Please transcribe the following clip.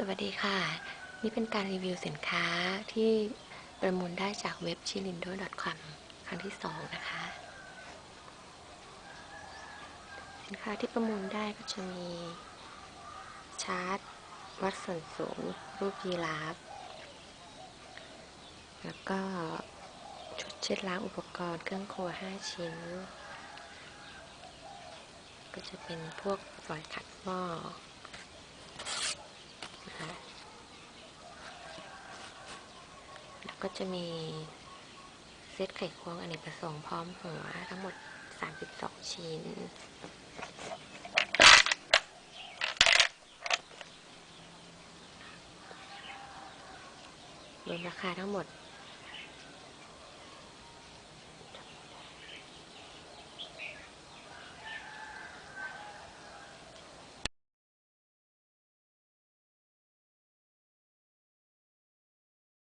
สวัสดีค่ะ นี่เป็นการรีวิวสินค้าที่ประมูลได้จากเว็บ chilindo.com ครั้งที่สองนะคะ สินค้าที่ประมูลได้ก็จะมีชาร์จวัดส่วนสูง รูปยีราฟ แล้วก็ชุดเช็ดล้างอุปกรณ์เครื่องครัว 5 ชิ้น ก็จะเป็นพวกฝอยขัดหม้อนะคะแล้ว ก็จะมีเซตไข่ควงอเนกประสงค์พร้อมหัวทั้งหมด 32 ชิ้น รวมราคาทั้งหมด